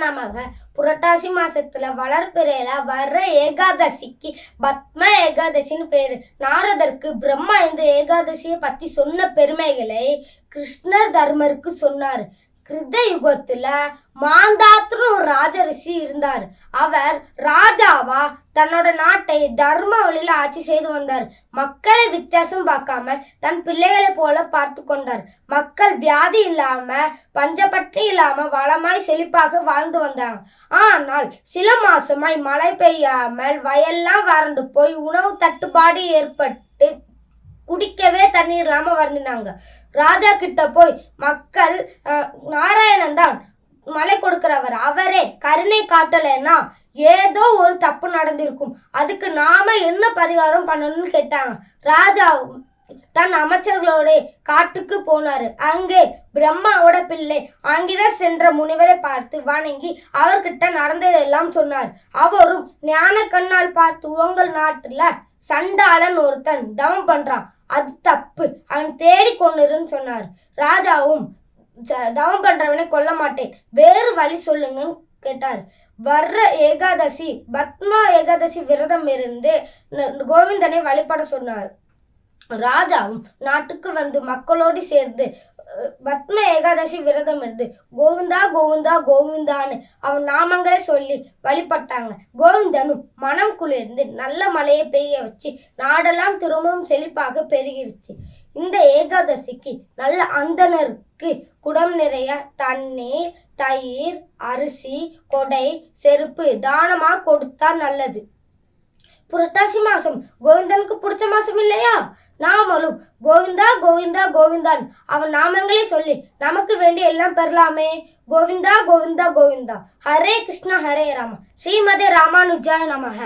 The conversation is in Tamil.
நமக. புரட்டாசி மாசத்துல வளர்பிறையில வர்ற ஏகாதசிக்கு பத்ம ஏகாதசின்னு பேரு. நாரதற்கு பிரம்மா இந்த ஏகாதசியை பத்தி சொன்ன பெருமைகளை கிருஷ்ணர் தர்மருக்கு சொன்னார். கிருத்த யுகத்துல மாந்தாத்ரு ஒரு ராஜரிஷி இருந்தார். அவர் ராஜாவா தன்னோட நாட்டை தர்ம வழியில ஆட்சி செய்து வந்தார். மக்களை வித்தியாசம் பார்க்காம தன் பிள்ளைகளை போல பார்த்து கொண்டார். மக்கள் வியாதி இல்லாம பஞ்சப்பட்டி இல்லாம வளமாய் செழிப்பாக வாழ்ந்து வந்தாங்க. ஆனால் சில மாசமாய் மழை பெய்யாமல் வயல்லாம் வறண்டு போய் உணவு தட்டுப்பாடு ஏற்பட்டு குடிக்கவே இல்லாம வருந்தினாங்க. ராஜா கிட்ட போய் மக்கள் நாராயணன் தான் மலை கொடுக்கிறவர். அவரே கருணை காட்டலைன்னா ஏதோ ஒரு தப்பு நடந்திருக்கும். அதுக்கு நாம என்ன பரிகாரம் பண்ணணும்னு கேட்டாங்க. ராஜா தன் அமைச்சர்களோட காட்டுக்கு போனாரு. அங்கே பிரம்மாவோட பிள்ளை ஆங்கிரஸ் சென்ற முனிவரை பார்த்து வணங்கி அவர்கிட்ட நடந்ததெல்லாம் சொன்னார். அவரும் ஞான கண்ணால் பார்த்து உங்கள் நாட்டுல சண்டாளன் ஒருத்தன் தவம் பண்றான். அது தப்பு. அவன் தேடி கொண்டுருன்னு சொன்னார். ராஜாவும் "ச- தவம் பண்றவனை கொல்ல மாட்டேன். வேறு வழி சொல்லுங்கன்னு கேட்டார். வர்ற ஏகாதசி பத்மா ஏகாதசி விரதம் இருந்து கோவிந்தனை வழிபட சொன்னார். ராஜாவும் நாட்டுக்கு வந்து மக்களோடு சேர்ந்து பத்ம ஏகாதசி விரதம் இருந்து கோவிந்தா கோவிந்தா கோவிந்தான்னு அவன் நாமங்களை சொல்லி வழிபட்டாங்க. கோவிந்தனும் மனம் குளிர்ந்து நல்ல மழையை பெய்ய வச்சு நாடெல்லாம் திரும்பவும் செழிப்பாக பெருகிருச்சு. இந்த ஏகாதசிக்கு நல்ல அந்தனருக்கு குடம் நிறைய தண்ணீர் தயிர் அரிசி கொடை செருப்பு தானமாக கொடுத்தா நல்லது. புரட்டாசி மாசம். கோவிந்தனுக்கு பிடிச்ச மாசம் இல்லையா? நாமளும் கோவிந்தா கோவிந்தா கோவிந்தான். அவன் நாமங்களை சொல்லி நமக்கு வேண்டிய எல்லாம் பெறலாமே. கோவிந்தா கோவிந்தா கோவிந்தா. ஹரே கிருஷ்ணா ஹரே ராம. ஸ்ரீமதே ராமானுஜாய நமக.